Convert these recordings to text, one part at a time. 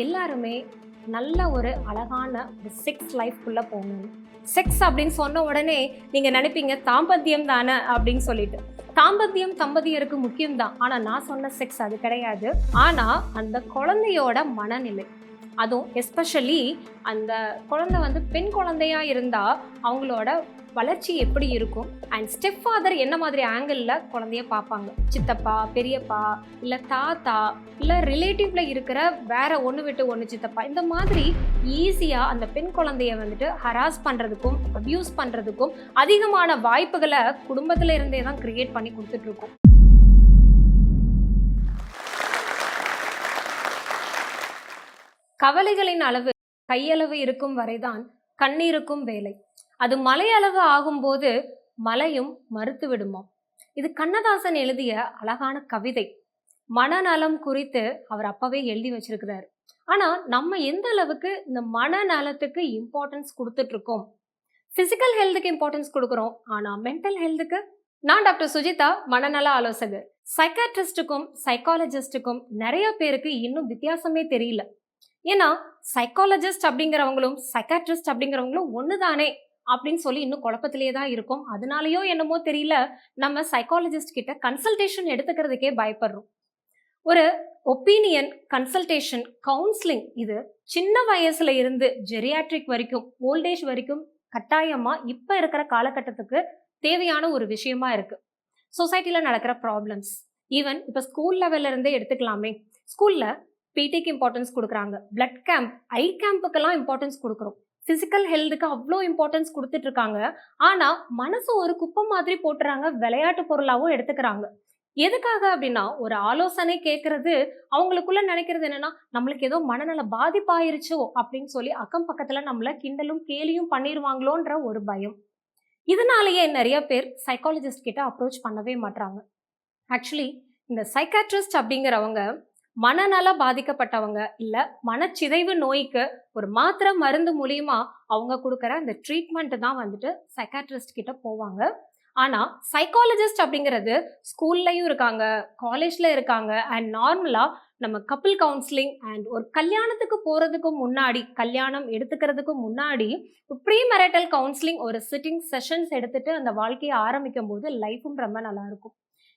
எல்லாருமே நல்ல ஒரு அழகான ஒரு செக்ஸ் லைஃப்குள்ளே போகணும். செக்ஸ் அப்படின்னு சொன்ன உடனே நீங்கள் நினைப்பீங்க தாம்பத்தியம் தானே? அப்படின்னு சொல்லிட்டு. தாம்பத்தியம் தம்பதியருக்கு முக்கியம்தான். ஆனால் நான் சொன்ன செக்ஸ் அது கிடையாது. ஆனால் அந்த குழந்தையோட மனநிலை. அதுவும் எஸ்பெஷலி அந்த குழந்தை வந்து பெண் குழந்தையாக இருந்தால் அவங்களோட வளர்ச்சி எப்படி இருக்கும்? அண்ட் ஸ்டெப் ஃபாதர் என்ன மாதிரி ஆங்கிளில் குழந்தைய பார்ப்பாங்க? சித்தப்பா பெரியப்பா இல்லை தாத்தா இல்லை ரிலேட்டிவ்ல இருக்கிற வேற ஒன்று விட்டு ஒன்று சித்தப்பா. இந்த மாதிரி ஈஸியாக அந்த பெண் குழந்தைய வந்துட்டு ஹராஸ் பண்ணுறதுக்கும் அப்யூஸ் பண்ணுறதுக்கும் அதிகமான வாய்ப்புகளை குடும்பத்தில் இருந்தே தான் கிரியேட் பண்ணி கொடுத்துட்ருக்கோம் கவலைகளின் அளவு கையளவு இருக்கும் வரைதான் கண்ணீருக்கும் வேலை. அது மலையளவு ஆகும்போது மலையும் மறுத்து விடுமாம். இது கண்ணதாசன் எழுதிய அழகான கவிதை. மனநலம் குறித்து அவர் அப்பவே எழுதி வச்சிருக்கிறாரு. ஆனா நம்ம எந்த அளவுக்கு இந்த மனநலத்துக்கு இம்பார்ட்டன்ஸ் கொடுத்துட்டு இருக்கோம் பிசிக்கல் ஹெல்த்துக்கு இம்பார்ட்டன்ஸ் கொடுக்குறோம். ஆனா மென்டல் ஹெல்த்துக்கு நான் டாக்டர் சுஜிதா மனநல ஆலோசகர். சைக்காட்ரிஸ்டுக்கும் சைக்காலஜிஸ்டுக்கும் நிறைய பேருக்கு இன்னும் வித்தியாசமே தெரியல. ஏன்னா சைக்காலஜிஸ்ட் அப்படிங்கிறவங்களும் சைக்காட்ரிஸ்ட் அப்படிங்கிறவங்களும் ஒன்று தானே அப்படின்னு சொல்லி இன்னும் குழப்பத்திலேயே தான் இருக்கும். அதனாலயோ என்னமோ தெரியல நம்ம சைக்காலஜிஸ்ட் கிட்ட கன்சல்டேஷன் எடுத்துக்கிறதுக்கே பயப்படுறோம். ஒரு ஒப்பீனியன் கன்சல்டேஷன் கவுன்சிலிங் இது சின்ன வயசுல இருந்து ஜெரியாட்ரிக் வரைக்கும் ஓல்டேஜ் வரைக்கும் கட்டாயமா இப்ப இருக்கிற காலகட்டத்துக்கு தேவையான ஒரு விஷயமா இருக்கு. சொசைட்டில நடக்கிற ப்ராப்ளம்ஸ் ஈவன் இப்ப ஸ்கூல் லெவல்ல இருந்தே எடுத்துக்கலாமே. ஸ்கூல்ல பிடிக்கு இம்பார்ட்டன்ஸ் கொடுக்குறாங்க. பிளட் கேம்ப் ஐ கேம்புக்கெல்லாம் இம்பார்ட்டன்ஸ் கொடுக்குறோம். ஃபிசிக்கல் ஹெல்த்துக்கு அவ்வளோ இம்பார்ட்டன்ஸ் கொடுத்துட்டு இருக்காங்க ஆனால் மனசு ஒரு குப்பை மாதிரி போட்டுறாங்க விளையாட்டு பொருளாகவும் எடுத்துக்கிறாங்க. எதுக்காக அப்படின்னா ஒரு ஆலோசனை கேட்கறது அவங்களுக்குள்ள நினைக்கிறது என்னன்னா நம்மளுக்கு ஏதோ மனநல பாதிப்பாயிருச்சோ அப்படின்னு சொல்லி அக்கம் பக்கத்துல நம்மள கிண்டலும் கேலியும் பண்ணிடுவாங்களோன்ற ஒரு பயம். இதனாலேயே நிறைய பேர் சைக்காலஜிஸ்ட் கிட்ட அப்ரோச் பண்ணவே மாட்றாங்க. ஆக்சுவலி இந்த சைக்காட்ரிஸ்ட் அப்படிங்கிறவங்க மனநல பாதிக்கப்பட்டவங்க இல்லை மனச்சிதைவு நோய்க்கு ஒரு மாத்திரை மருந்து மூலியமா அவங்க கொடுக்குற அந்த ட்ரீட்மெண்ட் தான் வந்துட்டு சைக்காட்ரிஸ்ட் கிட்ட போவாங்க. ஆனால் சைக்காலஜிஸ்ட் அப்படிங்கிறது ஸ்கூல்லையும் இருக்காங்க காலேஜ்ல இருக்காங்க அண்ட் நார்மலாக நம்ம கப்பிள் கவுன்சிலிங் அண்ட் ஒரு கல்யாணத்துக்கு போகிறதுக்கும் முன்னாடி கல்யாணம் எடுத்துக்கிறதுக்கு முன்னாடி ப்ரீ மெரிட்டல் கவுன்சிலிங் ஒரு சிட்டிங் செஷன்ஸ் எடுத்துட்டு அந்த வாழ்க்கையை ஆரம்பிக்கும் போது லைஃபும் ரொம்ப நல்லாயிருக்கும்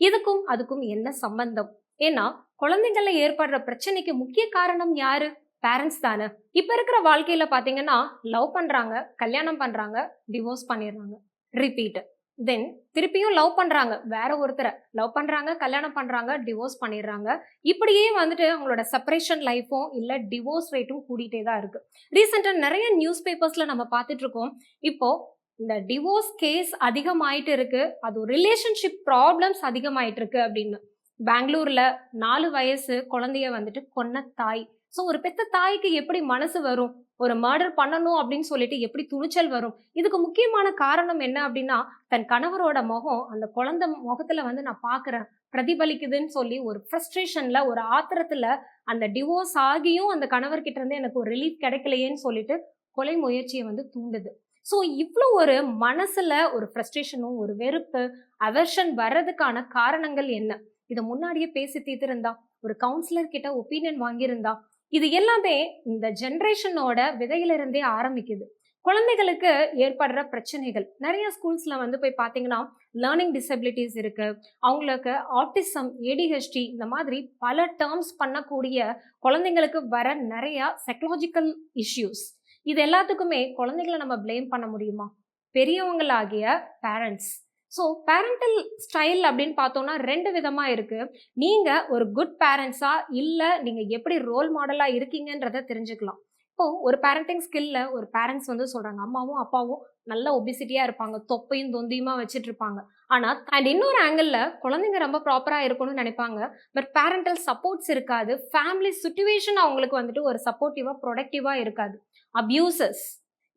இதுக்கும் அதுக்கும் என்ன சம்பந்தம்? ஏன்னா குழந்தைங்கள்ல ஏற்படுற பிரச்சனைக்கு முக்கிய காரணம் யாரு? பேரண்ட்ஸ் தானே. இப்ப இருக்கிற வாழ்க்கையில பாத்தீங்கன்னா லவ் பண்றாங்க கல்யாணம் பண்றாங்க டிவோர்ஸ் பண்ணிடுறாங்க. ரிப்பீட் தென் திருப்பியும் லவ் பண்றாங்க. வேற ஒருத்தரை. லவ் பண்றாங்க கல்யாணம் பண்றாங்க டிவோர்ஸ் பண்ணிடுறாங்க. இப்படியே வந்துட்டு அவங்களோட செப்பரேஷன் லைஃபும் இல்ல டிவோர்ஸ் ரேட்டும் கூட்டிகிட்டே தான் இருக்கு. ரீசெண்டா நிறைய நியூஸ் பேப்பர்ஸ்ல நம்ம பார்த்துட்டு இருக்கோம். இப்போ இந்த டிவோர்ஸ் கேஸ் அதிகமாயிட்டு இருக்கு. அது ரிலேஷன்ஷிப் ப்ராப்ளம்ஸ் அதிகமாயிட்டு இருக்கு அப்படின்னு. பெங்களூர்ல நாலு வயசு குழந்தைய வந்துட்டு கொன்ன தாய். ஸோ ஒரு பெத்த தாய்க்கு எப்படி மனசு வரும்? ஒரு மர்டர் பண்ணணும் அப்படின்னு சொல்லிட்டு எப்படி துணிச்சல் வரும்? இதுக்கு முக்கியமான காரணம் என்ன அப்படின்னா தன் கணவரோட முகம் அந்த குழந்தை முகத்துல வந்து நான் பாக்குறேன். பிரதிபலிக்குதுன்னு சொல்லி ஒரு ஃப்ரஸ்ட்ரேஷன்ல ஒரு ஆத்திரத்துல அந்த டிவோர்ஸ் ஆகியும் அந்த கணவர்கிட்ட இருந்து எனக்கு ஒரு ரிலீஃப் கிடைக்கலையேன்னு சொல்லிட்டு கொலை முயற்சியை வந்து தூண்டுது. ஸோ இவ்வளோ ஒரு மனசுல ஒரு ஃப்ரஸ்ட்ரேஷனும் ஒரு வெறுப்பு அவர்ஷன் வர்றதுக்கான காரணங்கள் என்ன? இதை முன்னாடியே பேசி தீர்த்திருந்தா ஒரு கவுன்சிலர் கிட்ட ஒப்பீனியன் வாங்கியிருந்தா இது எல்லாமே இந்த ஜென்ரேஷனோட விதையிலிருந்தே ஆரம்பிக்குது. குழந்தைகளுக்கு ஏற்படுற பிரச்சனைகள். நிறைய ஸ்கூல்ஸ்ல வந்து போய் பார்த்தீங்கன்னா லேர்னிங் டிசபிலிட்டிஸ் இருக்கு. அவங்களுக்கு ஆட்டிசம் ஏடிஹெச்டி இந்த மாதிரி பல டேர்ம்ஸ் பண்ணக்கூடிய குழந்தைங்களுக்கு வர நிறைய சைக்கலாஜிக்கல் இஷ்யூஸ் இது எல்லாத்துக்குமே குழந்தைகளை நம்ம ப்ளேம் பண்ண முடியுமா? பெரியவங்களாகிய பேரண்ட்ஸ் ஸோ பேரண்டல் ஸ்டைல் அப்படின்னு பார்த்தோம்னா ரெண்டு விதமாக இருக்குது நீங்கள் ஒரு குட் பேரண்ட்ஸாக இல்லை நீங்கள் எப்படி ரோல் மாடலாக இருக்கீங்கன்றத தெரிஞ்சுக்கலாம். இப்போ ஒரு பேரண்டிங் ஸ்கில்ல ஒரு பேரண்ட்ஸ் வந்து சொல்றாங்க அம்மாவும் அப்பாவும் நல்ல ஒபிசிட்டியா இருப்பாங்க தொப்பையும் தொந்தியுமா வச்சுட்டு இருப்பாங்க. ஆனா அண்ட் இன்னொரு ஆங்கிள் குழந்தைங்க ரொம்ப ப்ராப்பரா இருக்கணும்னு நினைப்பாங்க. பட் பேரண்டல் சப்போர்ட்ஸ் இருக்காது. ஃபேமிலி சுச்சுவேஷன் அவங்களுக்கு வந்துட்டு ஒரு சப்போர்ட்டிவா ப்ரொடக்டிவா இருக்காது. அப்யூசஸ்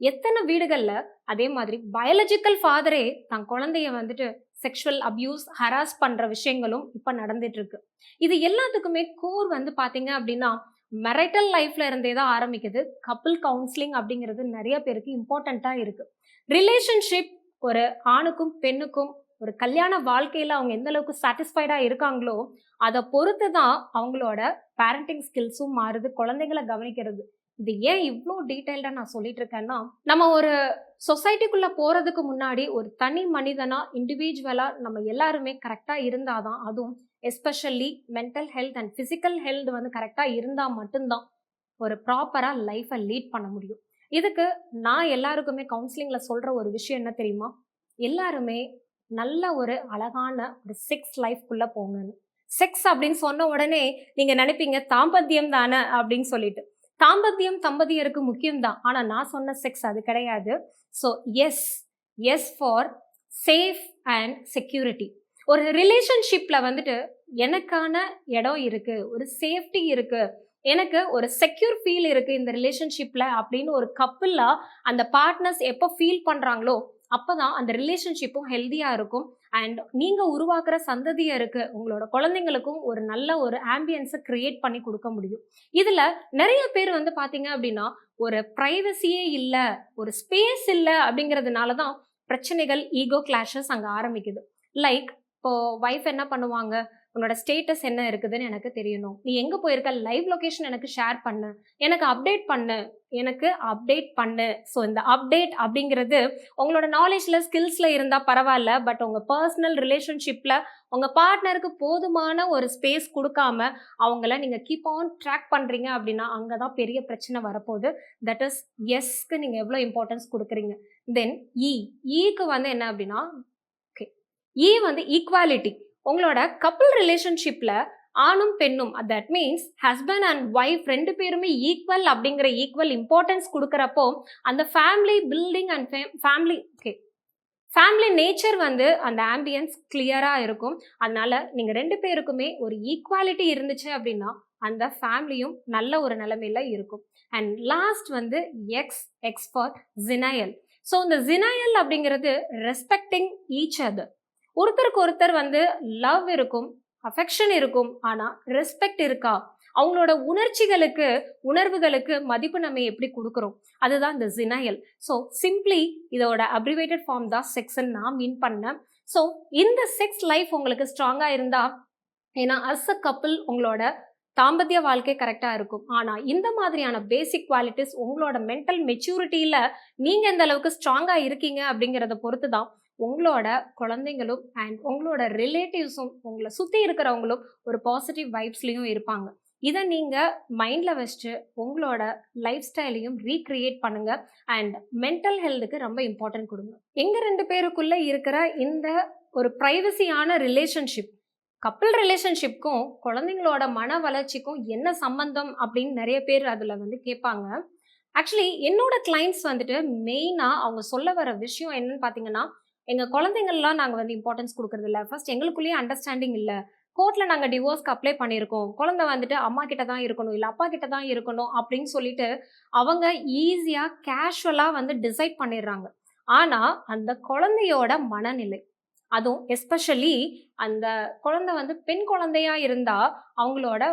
எத்தனை வீடுகளில் அதே மாதிரி பயாலஜிக்கல் ஃபாதரே தன் குழந்தைய வந்துட்டு செக்ஷுவல் அபியூஸ் ஹராஸ் பண்ணுற விஷயங்களும் இப்போ நடந்துட்டு இருக்கு. இது எல்லாத்துக்குமே கோர் வந்து பார்த்தீங்க அப்படின்னா மெரைட்டல் லைஃப்ல இருந்தே தான் ஆரம்பிக்குது. கப்பிள் கவுன்சிலிங் அப்படிங்கிறது நிறைய பேருக்கு இம்பார்ட்டண்ட்டாக இருக்கு. ரிலேஷன்ஷிப் ஒரு ஆணுக்கும் பெண்ணுக்கும் ஒரு கல்யாண வாழ்க்கையில் அவங்க எந்த அளவுக்கு சாட்டிஸ்ஃபைடாக இருக்காங்களோ அதை பொறுத்து தான் அவங்களோட பேரண்டிங் ஸ்கில்ஸும் மாறுது. குழந்தைங்களை கவனிக்கிறது. இது ஏன் இவ்வளோ டீட்டெயில்டாக நான் சொல்லிட்டு இருக்கேன்னா நம்ம ஒரு சொசைட்டிக்குள்ளே போகிறதுக்கு முன்னாடி ஒரு தனி மனிதனாக இண்டிவிஜுவலாக நம்ம எல்லாருமே கரெக்டாக இருந்தால் தான் அதுவும் especially mental health and physical health வந்து கரெக்டாக இருந்தால் மட்டும்தான் ஒரு ப்ராப்பராக லைஃப்பை லீட் பண்ண முடியும். இதுக்கு நான் எல்லாருக்குமே கவுன்சிலிங்கில் சொல்கிற ஒரு விஷயம் என்ன தெரியுமா? எல்லாருமே நல்ல ஒரு அழகான ஒரு செக்ஸ் லைஃப்குள்ளே போங்கன்னு செக்ஸ் அப்படின்னு சொன்ன உடனே நீங்கள் நினைப்பீங்க தாம்பத்தியம் தானே? அப்படின்னு சொல்லிட்டு. தாம்பத்தியம் தம்பதியருக்கு முக்கியம்தான். ஆனால் நான் சொன்ன செக்ஸ் அது கிடையாது. So S S for safe and security ஒரு ரிலேஷன்ஷிப்பில் வந்துட்டு எனக்கான இடம் இருக்குது ஒரு சேஃப்டி இருக்குது எனக்கு ஒரு செக்யூர் ஃபீல் இருக்கு இந்த ரிலேஷன்ஷிப்பில் அப்படின்னு ஒரு கப்புலாக அந்த பார்ட்னர்ஸ் எப்போ ஃபீல் பண்ணுறாங்களோ அப்போ தான் அந்த ரிலேஷன்ஷிப்பும் ஹெல்த்தியாக இருக்கும். அண்ட் நீங்கள் உருவாக்குற சந்ததியருக்கு உங்களோட குழந்தைங்களுக்கும் ஒரு நல்ல ஒரு ஆம்பியன்ஸை க்ரியேட் பண்ணி கொடுக்க முடியும். இதில் நிறைய பேர் வந்து பார்த்தீங்க அப்படின்னா ஒரு ப்ரைவசியே இல்லை ஒரு ஸ்பேஸ் இல்லை அப்படிங்கிறதுனால தான் பிரச்சனைகள் ஈகோ கிளாஷஸ் அங்கே ஆரம்பிக்குது. லைக் இப்போ ஒய்ஃப் என்ன பண்ணுவாங்க? உன்னோட ஸ்டேட்டஸ் என்ன இருக்குதுன்னு எனக்கு தெரியணும். நீ எங்கே போயிருக்க? லைவ் லொக்கேஷன் எனக்கு ஷேர் பண்ணு. எனக்கு அப்டேட் பண்ணு. எனக்கு அப்டேட் பண்ணு. ஸோ இந்த அப்டேட் அப்படிங்கிறது உங்களோட நாலேஜில் ஸ்கில்ஸில் இருந்தால் பரவாயில்ல பட் உங்கள் பர்சனல் ரிலேஷன்ஷிப்பில் உங்கள் பார்ட்னருக்கு போதுமான ஒரு ஸ்பேஸ் கொடுக்காம அவங்கள நீங்கள் கீப் ஆன் ட்ராக் பண்ணுறீங்க அப்படின்னா அங்கே தான் பெரிய பிரச்சனை வரப்போகுது. தட் இஸ் எஸ்க்கு நீங்கள் எவ்வளோ இம்பார்ட்டன்ஸ் கொடுக்குறீங்க. தென் இ e. ஈக்கு e வந்து என்ன அப்படின்னா ஓகே இ e வந்து ஈக்குவாலிட்டி உங்களோட கப்புள் ரிலேஷன்ஷிப்பில் ஆணும் பெண்ணும் that means husband and wife ரெண்டு பேருமே ஈக்குவல் அப்படிங்கிற ஈக்குவல் இம்பார்ட்டன்ஸ் கொடுக்குறப்போ அந்த family building and family okay family nature வந்து அந்த ஆம்பியன்ஸ் கிளியராக இருக்கும். அதனால நீங்கள் ரெண்டு பேருக்குமே ஒரு ஈக்குவாலிட்டி இருந்துச்சு அப்படின்னா அந்த ஃபேமிலியும் நல்ல ஒரு நிலைமையில இருக்கும். அண்ட் லாஸ்ட் வந்து ex expert genial genial so இந்த ஜினயல் அப்படிங்கிறது ரெஸ்பெக்டிங் ஈச் அதர் ஒருத்தருக்கு ஒருத்தர் வந்து லவ் இருக்கும் அஃபெக்ஷன் இருக்கும் ஆனால் ரெஸ்பெக்ட் இருக்கா? அவங்களோட உணர்ச்சிகளுக்கு உணர்வுகளுக்கு மதிப்பு நம்ம எப்படி கொடுக்குறோம்? அதுதான் இந்த ஜினயல் ஸோ சிம்பிளி இதோட அப்ரிவேட்டட் ஃபார்ம் தான் செக்ஸ்ன்னு நான் மீன் பண்ணேன். ஸோ இந்த செக்ஸ் லைஃப் உங்களுக்கு ஸ்ட்ராங்காக இருந்தால் ஏன்னா அஸ் அ கப்பிள் உங்களோட தாம்பத்திய வாழ்க்கை கரெக்டாக இருக்கும். ஆனால் இந்த மாதிரியான பேசிக் குவாலிட்டிஸ் உங்களோட மென்டல் மெச்சூரிட்டியில் நீங்கள் எந்த அளவுக்கு ஸ்ட்ராங்காக இருக்கீங்க அப்படிங்கிறத பொறுத்து தான் உங்களோட குழந்தைங்களும் அண்ட் உங்களோட ரிலேட்டிவ்ஸும் உங்களை சுற்றி இருக்கிறவங்களும் ஒரு பாசிட்டிவ் வைப்ஸ்லேயும் இருப்பாங்க. இதை நீங்கள் மைண்டில் வச்சுட்டு உங்களோட லைஃப் ஸ்டைலையும் ரீக்ரியேட் பண்ணுங்கள் அண்ட் மென்டல் ஹெல்த்துக்கு ரொம்ப இம்பார்ட்டன்ட் கொடுங்க. எங்கள் ரெண்டு பேருக்குள்ளே இருக்கிற இந்த ஒரு ப்ரைவசியான ரிலேஷன்ஷிப் கப்பிள் ரிலேஷன்ஷிப்க்கும் குழந்தைங்களோட மன வளர்ச்சிக்கும் என்ன சம்பந்தம் அப்படின்னு நிறைய பேர் அதில் வந்து கேட்பாங்க. ஆக்சுவலி என்னோட கிளைண்ட்ஸ் வந்துட்டு மெயினாக அவங்க சொல்ல வர விஷயம் என்னன்னு பார்த்தீங்கன்னா எங்கள் குழந்தைங்கள்லாம் நாங்கள் வந்து இம்பார்ட்டன்ஸ் கொடுக்குறது இல்லை ஃபர்ஸ்ட் எங்களுக்குள்ளேயே அண்டர்ஸ்டாண்டிங் இல்லை. கோர்ட்டில் நாங்கள் டிவோர்ஸ்க்கு அப்ளை பண்ணியிருக்கோம். குழந்தை வந்துட்டு அம்மா கிட்ட தான் இருக்கணும் இல்லை அப்பா கிட்ட தான் இருக்கணும் அப்படின்னு சொல்லிட்டு அவங்க ஈஸியாக கேஷுவலாக வந்து டிசைட் பண்ணிடுறாங்க. ஆனால் அந்த குழந்தையோட மனநிலை அதுவும் எஸ்பெஷலி அந்த குழந்தை வந்து பெண் குழந்தையா இருந்தால் அவங்களோட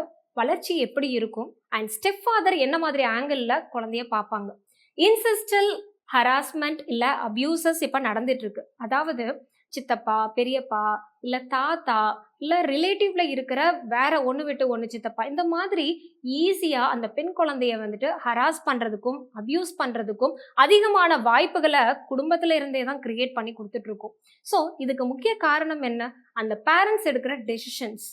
வளர்ச்சி எப்படி இருக்கும்? அண்ட் ஸ்டெப் ஃபாதர் என்ன மாதிரி ஆங்கிளில் குழந்தைய பார்ப்பாங்க? இன்சிஸ்டல் ஹராஸ்மெண்ட் இல்லை அப்யூசஸ் இப்போ நடந்துட்டு இருக்கு அதாவது சித்தப்பா பெரியப்பா இல்லை தாத்தா இல்லை ரிலேட்டிவ்ல இருக்கிற வேற ஒன்று விட்டு ஒன்று சித்தப்பா இந்த மாதிரி ஈஸியாக அந்த பெண் குழந்தைய வந்துட்டு ஹராஸ் பண்ணுறதுக்கும் அப்யூஸ் பண்ணுறதுக்கும் அதிகமான வாய்ப்புகளை குடும்பத்தில் இருந்தே தான் கிரியேட் பண்ணி கொடுத்துட்ருக்கோம் ஸோ இதுக்கு முக்கிய காரணம் என்ன? அந்த பேரண்ட்ஸ் எடுக்கிற டெசிஷன்ஸ்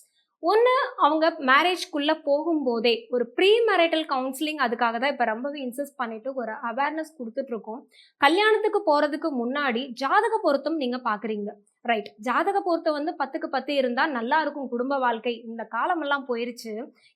ஒன்று அவங்க மேரேஜ்குள்ளே போகும்போதே ஒரு ப்ரீ மேரிட்டல் கவுன்சிலிங் அதுக்காக தான் இப்போ ரொம்பவே இன்சிஸ்ட் பண்ணிட்டு ஒரு அவேர்னஸ் கொடுத்துட்ருக்கோம் கல்யாணத்துக்கு போகிறதுக்கு முன்னாடி ஜாதக பொருத்தம் நீங்கள் பார்க்குறீங்க ரைட் ஜாதக பொருத்தம் வந்து பத்துக்கு பத்து இருந்தால் நல்லா இருக்கும் குடும்ப வாழ்க்கை. இந்த காலமெல்லாம் போயிருச்சு.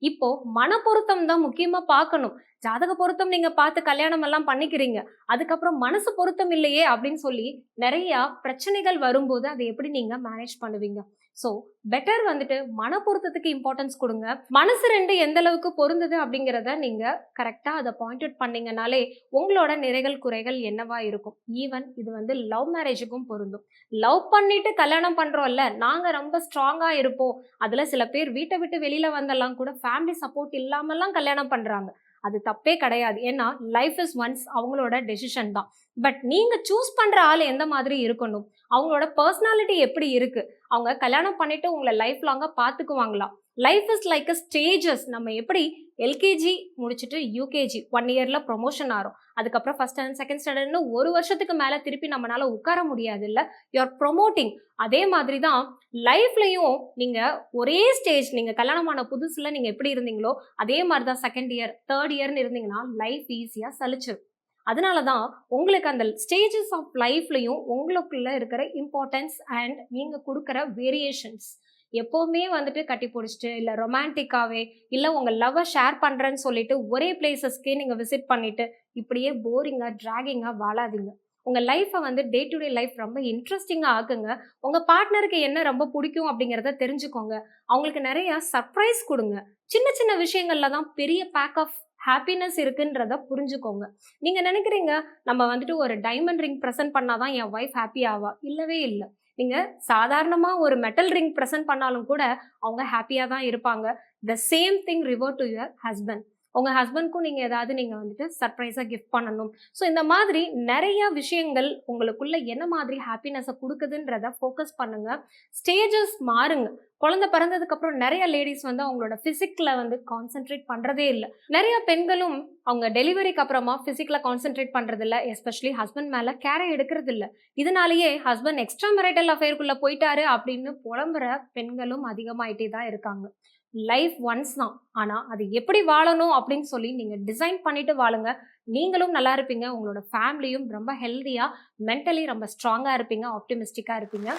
இப்போ மன பொருத்தம் தான் முக்கியமாக பார்க்கணும். ஜாதக பொருத்தம் நீங்க பார்த்து கல்யாணம் எல்லாம் பண்ணிக்கிறீங்க. அதுக்கப்புறம் மனசு பொருத்தம் இல்லையே அப்படின்னு சொல்லி நிறைய பிரச்சனைகள் வரும்போது அதை எப்படி நீங்க மேனேஜ் பண்ணுவீங்க? ஸோ பெட்டர் வந்துட்டு மன பொருத்தத்துக்கு இம்பார்ட்டன்ஸ் கொடுங்க. மனசு ரெண்டு எந்த அளவுக்கு பொருந்தது அப்படிங்கிறத நீங்க கரெக்டா அதை பாயிண்ட் அவுட் பண்ணீங்கனாலே உங்களோட நிறைகள் குறைகள் என்னவா இருக்கும்? ஈவன் இது வந்து லவ் மேரேஜுக்கும் பொருந்தும். லவ் பண்ணி பண்ணிட்டு கல்யாணம் பண்றோம்ல நாங்க ரொம்ப ஸ்ட்ராங்கா இருப்போம். அதுல சில பேர் வீட்டை விட்டு வெளியில வந்தெல்லாம் கூட ஃபேமிலி சப்போர்ட் இல்லாமலாம் கல்யாணம் பண்றாங்க. அது தப்பே கிடையாது. ஏன்னா லைஃப் இஸ் ஒன்ஸ் அவங்களோட டெசிஷன் தான். பட் நீங்கள் சூஸ் பண்ணுற ஆள் எந்த மாதிரி இருக்கணும்? அவங்களோட பர்சனாலிட்டி எப்படி இருக்குது அவங்க கல்யாணம் பண்ணிட்டு உங்களை லைஃப் லாங்காக பார்த்துக்குவாங்களா life is like a stages நம்ம எப்படி எல்கேஜி முடிச்சுட்டு யூகேஜி ஒன் இயரில் ப்ரொமோஷன் ஆகும் அதுக்கப்புறம் ஃபஸ்ட் ஸ்டாண்டர்ட் செகண்ட் ஸ்டாண்டர்ட்னு ஒரு வருஷத்துக்கு மேலே திருப்பி நம்மளால் உட்கார முடியாது இல்லை யூஆர் ப்ரொமோட்டிங் அதே மாதிரி தான் லைஃப்லையும் நீங்கள் ஒரே ஸ்டேஜ் நீங்கள் கல்யாணம் ஆன நீங்கள் எப்படி இருந்தீங்களோ அதே மாதிரி தான் செகண்ட் இயர் தேர்ட் இயர்னு இருந்தீங்கன்னா லைஃப் ஈஸியாக சலிச்சிடும் அதனால தான் உங்களுக்கு அந்த ஸ்டேஜஸ் ஆஃப் லைஃப்லையும் உங்களுக்குள்ள இருக்கிற இம்பார்ட்டன்ஸ் அண்ட் நீங்கள் கொடுக்குற வேரியேஷன்ஸ் எப்போவுமே வந்துட்டு கட்டி பிடிச்சிட்டு இல்லை ரொமான்டிக்காகவே இல்லை உங்கள் லவ்வை ஷேர் பண்ணுறேன்னு சொல்லிட்டு ஒரே பிளேசஸ்க்கே நீங்கள் விசிட் பண்ணிவிட்டு இப்படியே போரிங்காக ட்ராகிங்காக வாழாதீங்க. உங்கள் லைஃப்பை வந்து டே டு டே லைஃப் ரொம்ப இன்ட்ரெஸ்டிங்காக ஆக்குங்க. உங்கள் பார்ட்னருக்கு என்ன ரொம்ப பிடிக்கும் அப்படிங்கிறத தெரிஞ்சுக்கோங்க. அவங்களுக்கு நிறைய சர்ப்ரைஸ் கொடுங்க. சின்ன சின்ன விஷயங்கள்ல தான் பெரிய பேக் ஆஃப் ஹாப்பினஸ் இருக்குன்றத புரிஞ்சுக்கோங்க. நீங்க நினைக்கிறீங்க நம்ம வந்துட்டு ஒரு டைமண்ட் ரிங் ப்ரெசென்ட் பண்ணாதான் என் ஒய்ஃப் ஹாப்பி ஆவா? இல்லவே இல்லை. நீங்க சாதாரணமா ஒரு மெட்டல் ரிங் ப்ரெசென்ட் பண்ணாலும் கூட அவங்க ஹாப்பியா தான் இருப்பாங்க. The same thing river to your husband உங்க ஹஸ்பண்ட்க்கும் நீங்க ஏதாவது நீங்க வந்துட்டு சர்ப்ரைஸா கிஃப்ட் பண்ணணும். ஸோ இந்த மாதிரி நிறைய விஷயங்கள் உங்களுக்குள்ள என்ன மாதிரி ஹாப்பினஸை கொடுக்குதுன்றத ஃபோக்கஸ் பண்ணுங்க. ஸ்டேஜஸ் மாறுங்க. குழந்தை பிறந்ததுக்கு அப்புறம் நிறைய லேடிஸ் வந்து அவங்களோட பிசிக்ல வந்து கான்சென்ட்ரேட் பண்றதே இல்லை. நிறைய பெண்களும் அவங்க டெலிவரிக்கு அப்புறமா பிசிக்ல கான்சென்ட்ரேட் பண்றது இல்ல எஸ்பெஷலி ஹஸ்பண்ட் மேல கேரை எடுக்கிறது இல்ல இதனாலேயே ஹஸ்பண்ட் எக்ஸ்ட்ரா மெரிட்டல் அஃபேருக்குள்ள போயிட்டாரு அப்படின்னு புலம்புற பெண்களும் அதிகமாயிட்டே தான் இருக்காங்க. லைஃப் ஒன்ஸ் தான். ஆனா அது எப்படி வாழணும் அப்படின்னு சொல்லி நீங்க டிசைன் பண்ணிட்டு வாழுங்க. நீங்களும் நல்லா இருப்பீங்க. உங்களோட ஃபேமிலியும் ரொம்ப ஹெல்த்தியா மென்டலி ரொம்ப ஸ்ட்ராங்கா இருப்பீங்க ஆப்டிமிஸ்டிக்கா இருப்பீங்க.